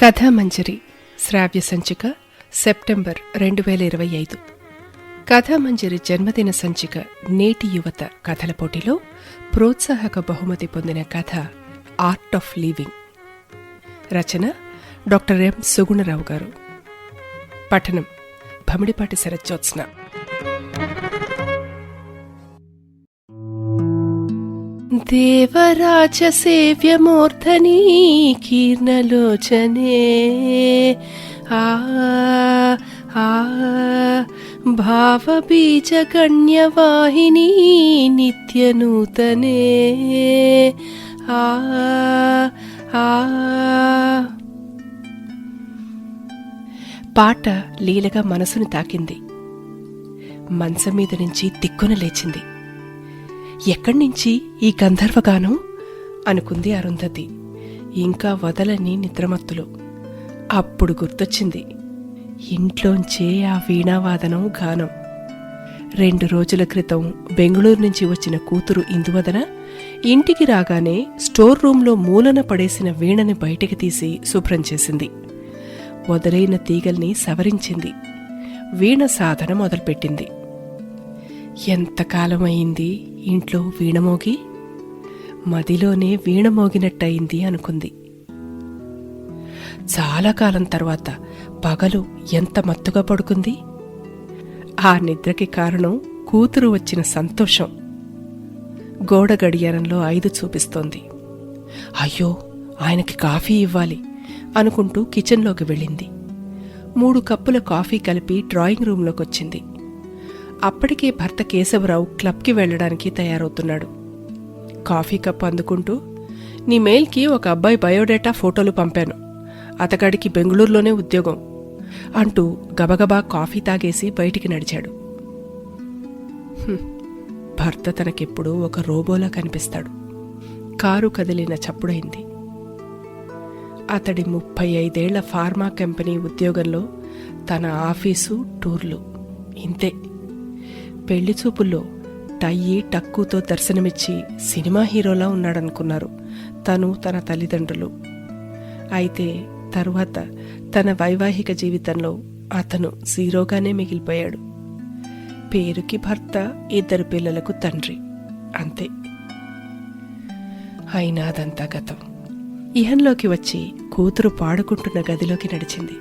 కథామంజరి శ్రావ్య సంచిక సెప్టెంబర్ రెండు వేల ఇరవై ఐదు. కథామంజరి జన్మదిన సంచిక నేటి యువత కథల పోటీలో ప్రోత్సాహక బహుమతి పొందిన కథ ఆర్ట్ ఆఫ్ లీవింగ్ రచన డాక్టర్ ఎం సుగుణరావు గారు. పఠనం భమిడిపాటి శరజ్జోత్స్న దేవరాజ సేవ్యమూర్ధని కీర్ణలోచనే. ఆ ఆ భావబీజగణ్యవాహిని నిత్యనూతనే. ఆ ఆ. పాట లీలగా మనసును తాకింది. మంచం మీద నుంచి తిక్కున లేచింది. ఎక్కడి నుంచి ఈ గంధర్వగానం? అనుకుంది అరుంధతి. ఇంకా వదలని నిద్రమత్తులో. అప్పుడు గుర్తొచ్చింది. ఇంట్లోంచే ఆ వీణావాదనం గానం. రెండు రోజుల క్రితం బెంగళూరు నుంచి వచ్చిన కూతురు ఇందువదన ఇంటికి రాగానే స్టోర్ రూంలో మూలన పడేసిన వీణని బయటికి తీసి శుభ్రం చేసింది. వదిలైన తీగల్ని సవరించింది. వీణ సాధన మొదలుపెట్టింది. ఎంతకాలమైంది ఇంట్లో వీణమోగి? మదిలోనే వీణమోగినట్టయింది అనుకుంది. చాలా కాలం తర్వాత పగలు ఎంత మత్తుగా పడుకుంది? ఆ నిద్రకి కారణం కూతురు వచ్చిన సంతోషం. గోడ గడియారంలో ఐదు చూపిస్తోంది. అయ్యో ఆయనకి కాఫీ ఇవ్వాలి అనుకుంటూ కిచెన్లోకి వెళ్ళింది. మూడు కప్పుల కాఫీ కలిపి డ్రాయింగ్ రూంలోకి వచ్చింది అప్పటికే భర్త కేశవరావు క్లబ్కి వెళ్ళడానికి తయారవుతున్నాడు. కాఫీ కప్ అందుకుంటూ నీ మెయిల్కి ఒక అబ్బాయి బయోడేటా ఫోటోలు పంపాను. అతగాడికి బెంగళూరులోనే ఉద్యోగం అంటూ గబగబా కాఫీ తాగేసి బయటికి నడిచాడు. భర్త తనకెప్పుడూ ఒక రోబోలా కనిపిస్తాడు. కారు కదిలిన చప్పుడైంది. అతడి ముప్పై ఐదేళ్ళ ఫార్మా కంపెనీ ఉద్యోగంలో తన ఆఫీసు టూర్లు. ఇంతే. పెళ్ళి చూపుల్లో టయ్యి టక్కుతో దర్శనమిచ్చి సినిమా హీరోలా ఉన్నాడనుకున్నారు తను తన తల్లిదండ్రులు. అయితే తరువాత తన వైవాహిక జీవితంలో అతను జీరోగానే మిగిలిపోయాడు. పేరుకి భర్త ఇద్దరు పిల్లలకు తండ్రి అంతే. అయినా అదంతా గతం. ఇహంలోకి వచ్చి కూతురు పాడుకుంటున్న గదిలోకి నడిచింది.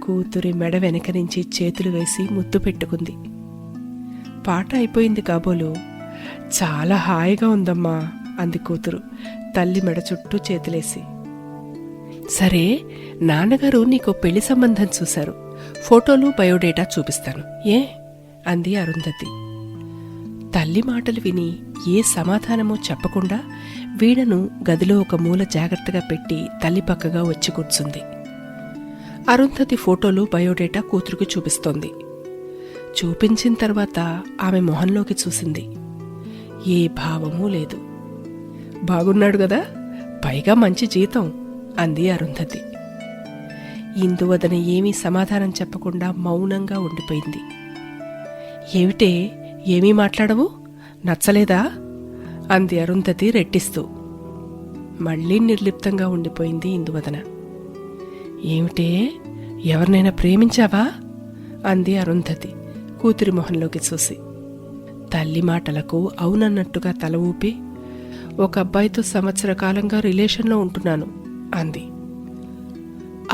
కూతురి మెడ వెనక నుంచి చేతులు వేసి ముద్దు పెట్టుకుంది. పాట అయిపోయింది కాబోలు. చాలా హాయిగా ఉందమ్మా అంది కూతురు తల్లి మెడ చుట్టూ చేతులేసి. సరే నాన్నగారు నీకు పెళ్ళి సంబంధం చూశారు. ఫోటోలు బయోడేటా చూపిస్తాను. ఏ? అంది అరుంధతి. తల్లి మాటలు విని ఏ సమాధానమో చెప్పకుండా వీణను గదిలో ఒక మూల జాగ్రత్తగా పెట్టి తల్లి పక్కగా వచ్చి కూర్చుంది. అరుంధతి ఫోటోలు బయోడేటా కూతురుకు చూపిస్తోంది. చూపించిన తర్వాత ఆమె మొహంలోకి చూసింది. ఏ భావమూ లేదు. బాగున్నాడు కదా పైగా మంచి జీతం అంది అరుంధతి. ఇందువదన ఏమీ సమాధానం చెప్పకుండా మౌనంగా ఉండిపోయింది. ఏమిటే ఏమీ మాట్లాడవు? నచ్చలేదా? అంది అరుంధతి రెట్టిస్తూ. మళ్ళీ నిర్లిప్తంగా ఉండిపోయింది ఇందువదన. ఏమిటే ఎవరినైనా ప్రేమించావా? అంది అరుంధతి. కూతురి మొహంలోకి చూసి తల్లి మాటలకు అవునన్నట్టుగా తల ఊపి ఒక అబ్బాయితో సంవత్సర కాలంగా రిలేషన్లో ఉంటున్నాను అంది.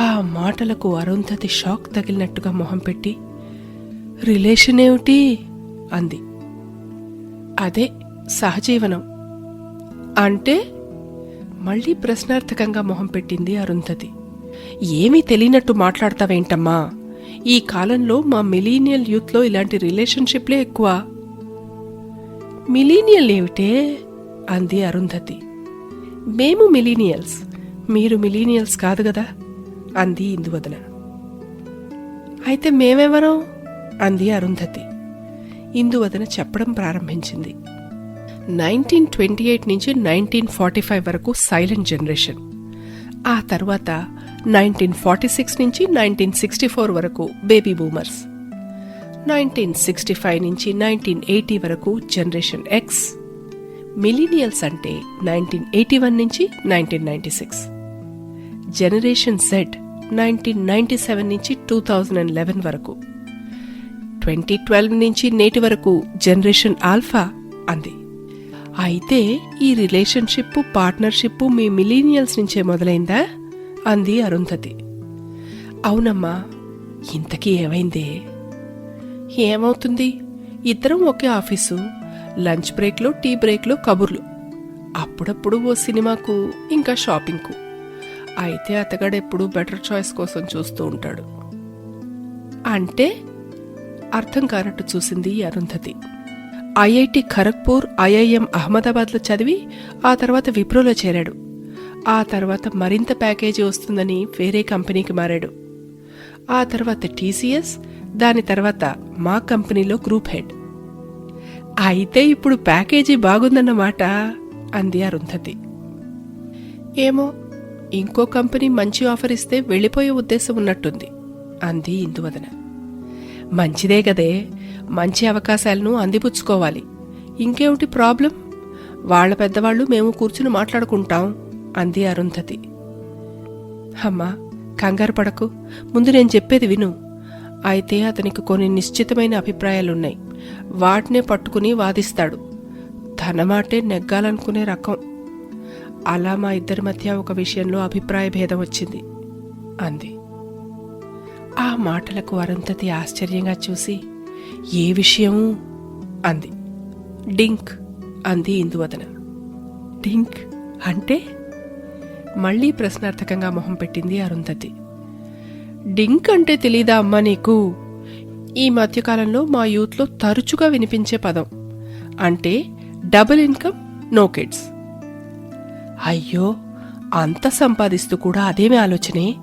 ఆ మాటలకు అరుంధతి షాక్ తగిలినట్టుగా మొహం పెట్టి రిలేషన్ ఏమిటి? అంది. అదే సహజీవనం. అంటే? మళ్ళీ ప్రశ్నార్థకంగా మొహం పెట్టింది అరుంధతి. ఏమీ తెలియనట్టు మాట్లాడతావేంటమ్మా? ఈ కాలంలో మా మిలీనియల్ యూత్లో ఇలాంటి రిలేషన్షిప్లే ఎక్కువ. మిలీనియల్ ఏమిటే? అంది అరుంధతి. మేము మిలీనియల్స్. మీరు మిలీనియల్స్ కాదు కదా? అంది ఇందువదన. అయితే మేమెవరం? అంది అరుంధతి. ఇందువదన చెప్పడం ప్రారంభించింది. నైన్టీన్ ట్వంటీ ఎయిట్ నుంచి నైన్టీన్ ఫార్టీ ఫైవ్ వరకు సైలెంట్ జనరేషన్. ఆ తర్వాత నైన్టీన్ ఫార్టీ సిక్స్ నుంచి నైన్టీన్ సిక్స్టీ ఫోర్ వరకు baby boomers. Nineteen sixty five నుంచి నైన్టీన్ ఎయిటీ వరకు జనరేషన్ ఎక్స్. మిలీనియల్స్ అంటే నైన్టీన్ ఎయిటీ వన్ నుంచి nineteen ninety six. Generation set nineteen ninety seven నుంచి టూ థౌజండ్ అండ్ లెవెన్ వరకు. Twenty twelve నుంచి నేటి వరకు జనరేషన్ ఆల్ఫా అంది. అయితే ఈ రిలేషన్షిప్ పార్ట్నర్షిప్ మీ మిలీనియల్స్ నుంచే మొదలైందా? అంది అరుంధతి. అవునమ్మా ఇంతకీ ఏమైందే? ఏమవుతుంది? ఇద్దరం ఒకే ఆఫీసు లంచ్ బ్రేక్లో టీ బ్రేక్లో కబుర్లు. అప్పుడప్పుడు ఓ సినిమాకు ఇంకా షాపింగ్కు. అయితే అతగాడెప్పుడు బెటర్ చాయిస్ కోసం చూస్తూ ఉంటాడు. అంటే? అర్థం కానట్టు చూసింది అరుంధతి. ఐఐటి ఖరగ్పూర్ ఐఐఎం అహ్మదాబాద్లో చదివి ఆ తర్వాత విప్రోలో చేరాడు. ఆ తర్వాత మరింత ప్యాకేజీ వస్తుందని వేరే కంపెనీకి మారాడు. ఆ తర్వాత టీసీఎస్ దాని తర్వాత మా కంపెనీలో గ్రూప్ హెడ్. అయితే ఇప్పుడు ప్యాకేజీ బాగుందన్నమాట అంది అరుంధతి ఏమో ఇంకో కంపెనీ మంచి ఆఫర్ ఇస్తే వెళ్ళిపోయే ఉద్దేశం ఉన్నట్టుంది అంది ఇందువదన. మంచిదే గదే మంచి అవకాశాలను అందిపుచ్చుకోవాలి. ఇంకేమిటి ప్రాబ్లం? వాళ్ళ పెద్దవాళ్ళు మేము కూర్చుని మాట్లాడుకుంటాం అంది అరుంధతి. అమ్మా కంగారు పడకు. ముందు నేను చెప్పేది విను. అయితే అతనికి కొన్ని నిశ్చితమైన అభిప్రాయాలున్నాయి. వాటినే పట్టుకుని వాదిస్తాడు. తన మాటే నెగ్గాలనుకునే రకం. అలా మా ఇద్దరి మధ్య ఒక విషయంలో అభిప్రాయ భేదం వచ్చింది అంది. ఆ మాటలకు అరుంధతి ఆశ్చర్యంగా చూసి ఏ విషయము? అంది. డింక్ అంది ఇందువదన. డింక్ అంటే? మళ్ళీ ప్రశ్నార్థకంగా మొహం పెట్టింది అరుంధతి. డింక్ అంటే తెలీదా అమ్మా నీకు? ఈ మధ్యకాలంలో మా యూత్లో తరచుగా వినిపించే పదం. అంటే డబుల్ ఇన్కమ్ నో కిడ్స్. అయ్యో అంత సంపాదిస్తూ కూడా అదేమి ఆలోచనే?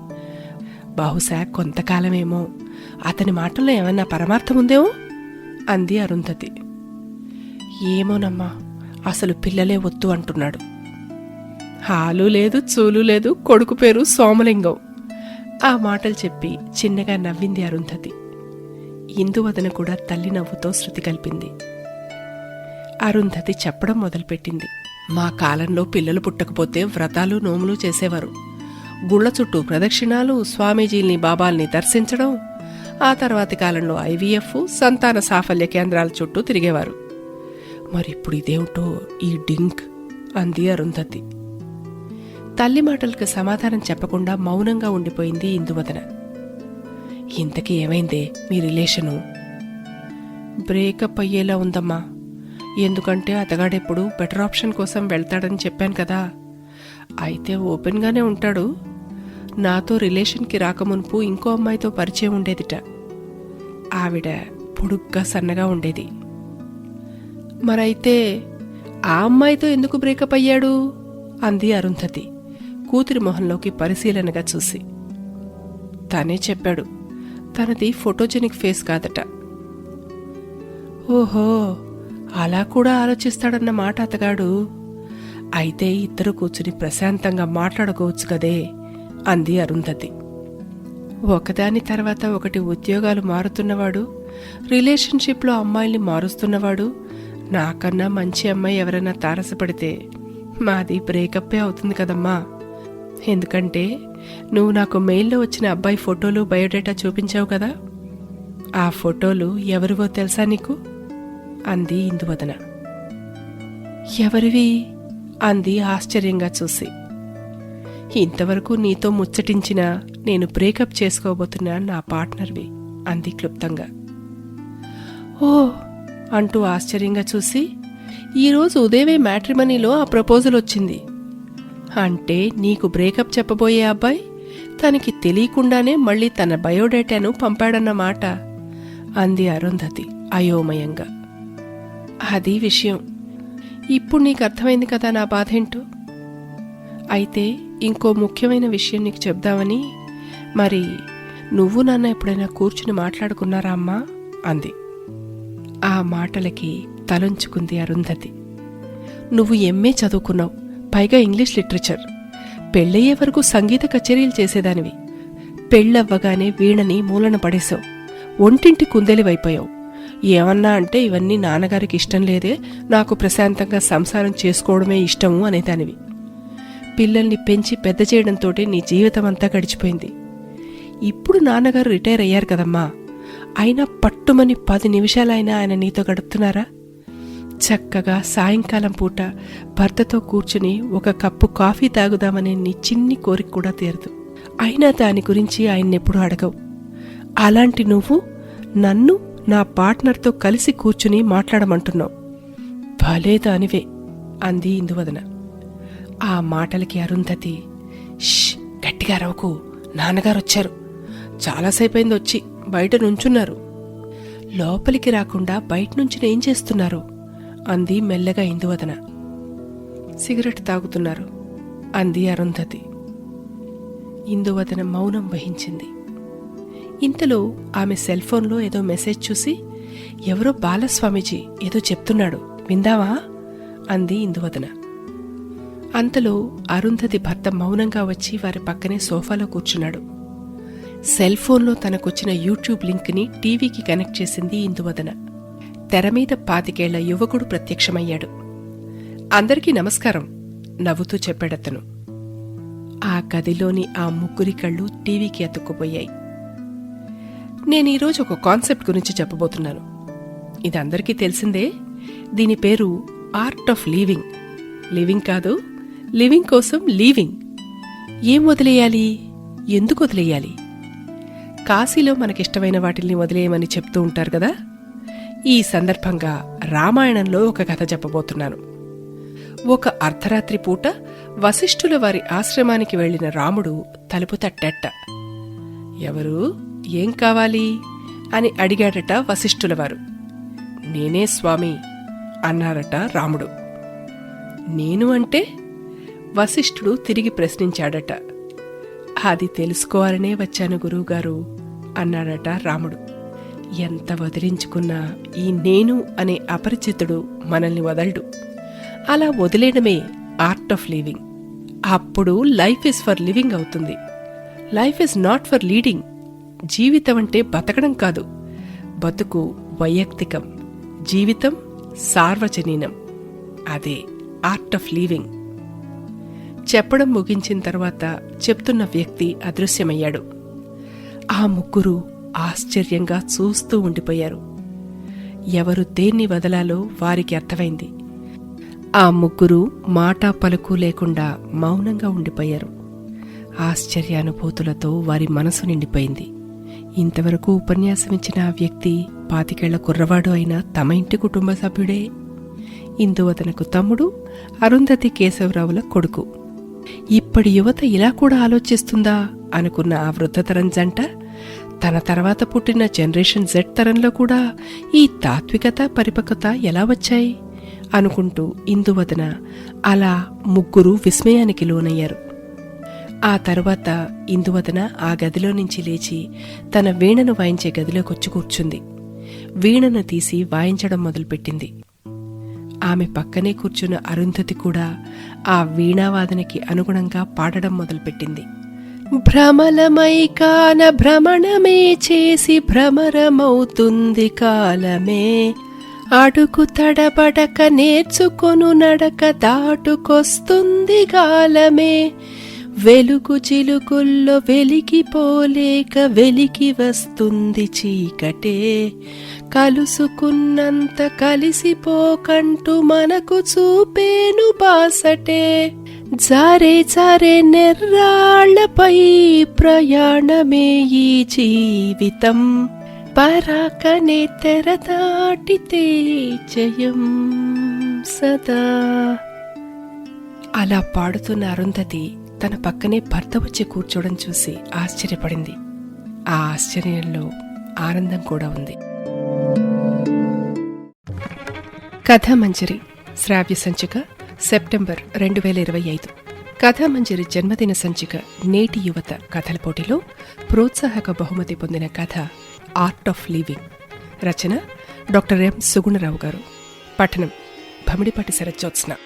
బహుశా కొంతకాలమేమో. అతని మాటల్లో ఏమన్నా పరమార్థం ఉందేమో? అంది అరుంధతి. ఏమోనమ్మా అసలు పిల్లలే వద్దు అంటున్నాడు. హాలు లేదు చూలు లేదు కొడుకు పేరు సోమలింగం. ఆ మాటలు చెప్పి చిన్నగా నవ్వింది అరుంధతి. ఇందువదన కూడా తల్లి నవ్వుతో శృతి కలిపింది. అరుంధతి చెప్పడం మొదలుపెట్టింది. మా కాలంలో పిల్లలు పుట్టకపోతే వ్రతాలు నోములు చేసేవారు. గుళ్ళ చుట్టూ ప్రదక్షిణాలు స్వామీజీల్ని బాబాల్ని దర్శించడం ఆ తర్వాతి కాలంలో ఐవీఎఫ్ సంతాన సాఫల్య కేంద్రాల చుట్టూ తిరిగేవారు. మరిప్పుడు ఇదేమిటో ఈ డింక్? అంది అరుంధతి. తల్లి మాటలకు సమాధానం చెప్పకుండా మౌనంగా ఉండిపోయింది ఇందువదన. ఇంతకీ ఏమైందే మీ రిలేషను? బ్రేకప్ అయ్యేలా ఉందమ్మా. ఎందుకంటే అతగాడెప్పుడు బెటర్ ఆప్షన్ కోసం వెళ్తాడని చెప్పాను కదా. అయితే ఓపెన్గానే ఉంటాడు. నాతో రిలేషన్కి రాకమునుపు ఇంకో అమ్మాయితో పరిచయం ఉండేదిట. ఆవిడ పొడుగ్గా సన్నగా ఉండేది. మరైతే ఆ అమ్మాయితో ఎందుకు బ్రేకప్ అయ్యాడు? అంది అరుంధతి. కూతురి మొహంలోకి పరిశీలనగా చూసి. తనే చెప్పాడు తనది ఫోటోజెనిక్ ఫేస్ కాదట. ఓహో అలా కూడా ఆలోచిస్తాడన్న మాట అతగాడు. అయితే ఇద్దరు కూర్చుని ప్రశాంతంగా మాట్లాడుకోవచ్చు కదే అంది అరుంధతి. ఒకదాని తర్వాత ఒకటి ఉద్యోగాలు మారుతున్నవాడు రిలేషన్షిప్లో అమ్మాయిల్ని మారుస్తున్నవాడు నాకన్నా మంచి అమ్మాయి ఎవరైనా తారసపడితే మాది బ్రేకప్పే అవుతుంది కదమ్మా. ఎందుకంటే నువ్వు నాకు మెయిల్లో వచ్చిన అబ్బాయి ఫోటోలు బయోడేటా చూపించావు కదా. ఆ ఫోటోలు ఎవరివో తెలుసా నీకు? అంది ఇందువదన. ఎవరివి? అంది ఆశ్చర్యంగా చూసి. ఇంతవరకు నీతో ముచ్చటించిన నేను బ్రేకప్ చేసుకోబోతున్న నా పార్ట్నర్వి అంది క్లుప్తంగా. ఓ! అంటూ ఆశ్చర్యంగా చూసి ఈరోజు ఉదయమే మ్యాట్రిమనీలో ఆ ప్రపోజల్ వచ్చింది. అంటే నీకు బ్రేకప్ చెప్పబోయే అబ్బాయి? తనకి తెలియకుండానే మళ్ళీ తన బయోడేటాను పంపాడన్నమాట అంది అరుంధతి అయోమయంగా. అది విషయం. ఇప్పుడు నీకు అర్థమైంది కదా నా బాధేంటో? అయితే ఇంకో ముఖ్యమైన విషయం నీకు చెప్దామని మరి నువ్వు నాన్న ఎప్పుడైనా కూర్చుని మాట్లాడుకున్నారా అమ్మా? అంది. ఆ మాటలకి తలంచుకుంది అరుంధతి. నువ్వు ఎంఏ చదువుకున్నావు? పైగా ఇంగ్లీష్ లిటరేచర్. పెళ్ళయ్యే వరకు సంగీత కచేరీలు చేసేదానివి. పెళ్ళవ్వగానే వీణని మూలన పడేశావు. ఒంటింటి కుందెలివైపోయావు. ఏమన్నా అంటే ఇవన్నీ నాన్నగారికి ఇష్టం లేదే నాకు ప్రశాంతంగా సంసారం చేసుకోవడమే ఇష్టము అనేదానివి. పిల్లల్ని పెంచి పెద్ద చేయడంతో నీ జీవితం అంతా గడిచిపోయింది. ఇప్పుడు నాన్నగారు రిటైర్ అయ్యారు కదమ్మా. అయినా పట్టుమని పది నిమిషాలైనా ఆయన నీతో గడుపుతున్నారా? చక్కగా సాయంకాలం పూట భర్తతో కూర్చుని ఒక కప్పు కాఫీ తాగుదామనే నీ చిన్ని కోరిక కూడా తీరదు. అయినా దాని గురించి ఆయన్నెప్పుడు అడగవు. అలాంటి నువ్వు నన్ను నా పార్ట్నర్తో కలిసి కూర్చుని మాట్లాడమంటున్నావు. భలే దానివే అంది ఇందువదన. ఆ మాటలకి అరుంధతి ష్ గట్టిగా రవకు నాన్నగారు వచ్చారు చాలాసేపైంది వచ్చి బయట నుంచున్నారు. లోపలికి రాకుండా బయట నుంచి ఏం చేస్తున్నారు? అంది మెల్లగా ఇందువదన. సిగరెట్ తాగుతున్నారు అంది అరుంధతి. ఇందువదన మౌనం వహించింది. ఇంతలో ఆమె సెల్ ఫోన్లో ఏదో మెసేజ్ చూసి ఎవరో బాలస్వామీజీ ఏదో చెప్తున్నాడు విందావా అంది ఇందువదన. అంతలో అరుంధతి భర్త మౌనంగా వచ్చి వారి పక్కనే సోఫాలో కూర్చున్నాడు. సెల్ ఫోన్లో తనకొచ్చిన యూట్యూబ్ లింక్ని టీవీకి కనెక్ట్ చేసింది ఇందువదన. తెర మీద పాతికేళ్ళ యువకుడు ప్రత్యక్షమయ్యాడు. అందరికీ నమస్కారం నవ్వుతూ చెప్పాడతను. ఆ గదిలోని ఆ ముగ్గురి కళ్ళు టీవీకి అతుక్కుపోయాయి. నేను ఈరోజు ఒక కాన్సెప్ట్ గురించి చెప్పబోతున్నాను. ఇది అందరికీ తెలిసిందే దీని పేరు ఆర్ట్ ఆఫ్ లీవింగ్. లివింగ్ కాదు లివింగ్ కోసం లీవింగ్. ఏం వదిలేయాలి? ఎందుకు వదిలేయాలి? కాశీలో మనకిష్టమైన వాటిల్ని వదిలేయమని చెప్తూ ఉంటారు కదా? ఈ సందర్భంగా రామాయణంలో ఒక కథ చెప్పబోతున్నాను. ఒక అర్ధరాత్రి పూట వశిష్ఠుల వారి ఆశ్రమానికి వెళ్ళిన రాముడు తలుపు తట్టెట్ట. ఎవరు? ఏం కావాలి? అని అడిగాడట వశిష్ఠులవారు నేనే స్వామి అన్నారట రాముడు. నేను అంటే? వశిష్ఠుడు తిరిగి ప్రశ్నించాడట. అది తెలుసుకోవాలనే వచ్చాను గురువుగారు అన్నాడట రాముడు. ఎంత వదిలించుకున్నా ఈ నేను అనే అపరిచితుడు మనల్ని వదలడు. అలా వదిలేయడమే ఆర్ట్ ఆఫ్ లివింగ్. అప్పుడు లైఫ్ ఇస్ ఫర్ లివింగ్ అవుతుంది. Life is not for leading. జీవితం అంటే బతకడం కాదు. బతుకు వైయక్తికం. జీవితం సార్వజనీనం. అదే ఆర్ట్ ఆఫ్ లీవింగ్. చెప్పడం ముగించిన తర్వాత చెప్తున్న వ్యక్తి అదృశ్యమయ్యాడు. ఆ ముగ్గురు ఆశ్చర్యంగా చూస్తూ ఉండిపోయారు. ఎవరు దేన్ని వదలాలో వారికి అర్థమైంది. ఆ ముగ్గురు మాటా పలుకు లేకుండా మౌనంగా ఉండిపోయారు. ఆశ్చర్యానుభూతులతో వారి మనసు నిండిపోయింది. ఇంతవరకు ఉపన్యాసం ఇచ్చిన ఆ వ్యక్తి పాతికేళ్ళ కుర్రవాడు అయిన తమ ఇంటి కుటుంబ సభ్యుడే. ఇందు అతనకు తమ్ముడు అరుంధతి కేశవరావుల కొడుకు. ఇప్పటి యువత ఇలా కూడా ఆలోచిస్తుందా? అనుకున్న ఆ వృద్ధతరం జంట తన తర్వాత పుట్టిన జనరేషన్ జెడ్ తరంలో కూడా ఈ తాత్వికత పరిపక్వత ఎలా వచ్చాయి? అనుకుంటూ ఇందువదన అలా ముగ్గురు విస్మయానికి లోనయ్యారు. ఆ తర్వాత ఇందువదన ఆ గదిలో నుంచి లేచి తన వీణను వాయించే గదిలోకొచ్చి కూర్చుంది. వీణను తీసి వాయించడం మొదలుపెట్టింది. ఆమె పక్కనే కూర్చున్న అరుంధతి కూడా ఆ వీణావాదనకి అనుగుణంగా పాడడం మొదలుపెట్టింది. భ్రమలమై కాన భ్రమణమే చేసి భ్రమరమవుతుంది కాలమే. అడుగు తడబడక నేర్చుకొను నడక దాటుకొస్తుంది కాలమే. వెలుగు చిలుకుల్లో వెలిగిపోలేక వెలికి వస్తుంది చీకటే. కలుసుకున్నంత కలిసిపోకంటూ మనకు చూపేను బాసటే. జారే జారే నెర్రాళ్ళపై ప్రయాణమే ఈ జీవితం. పరాకనే తెర దాటితే జయం సదా. అలా పాడుతున్న అరుంధతి తన పక్కనే భర్త వచ్చి కూర్చోవడం చూసి ఆశ్చర్యపడింది. ఆ ఆశ్చర్యంలో ఆనందం కూడా ఉంది. కథామంజరి శ్రావ్య సంచిక సెప్టెంబర్ రెండు వేల ఇరవై ఐదు. కథామంజరి జన్మదిన సంచిక నేటి యువత కథల పోటీలో ప్రోత్సాహక బహుమతి పొందిన కథ ఆర్ట్ ఆఫ్ లివింగ్ రచన డాక్టర్ ఎం సుగుణరావు గారు. పఠనం భమిడిపాటి శరజ్జోత్స్న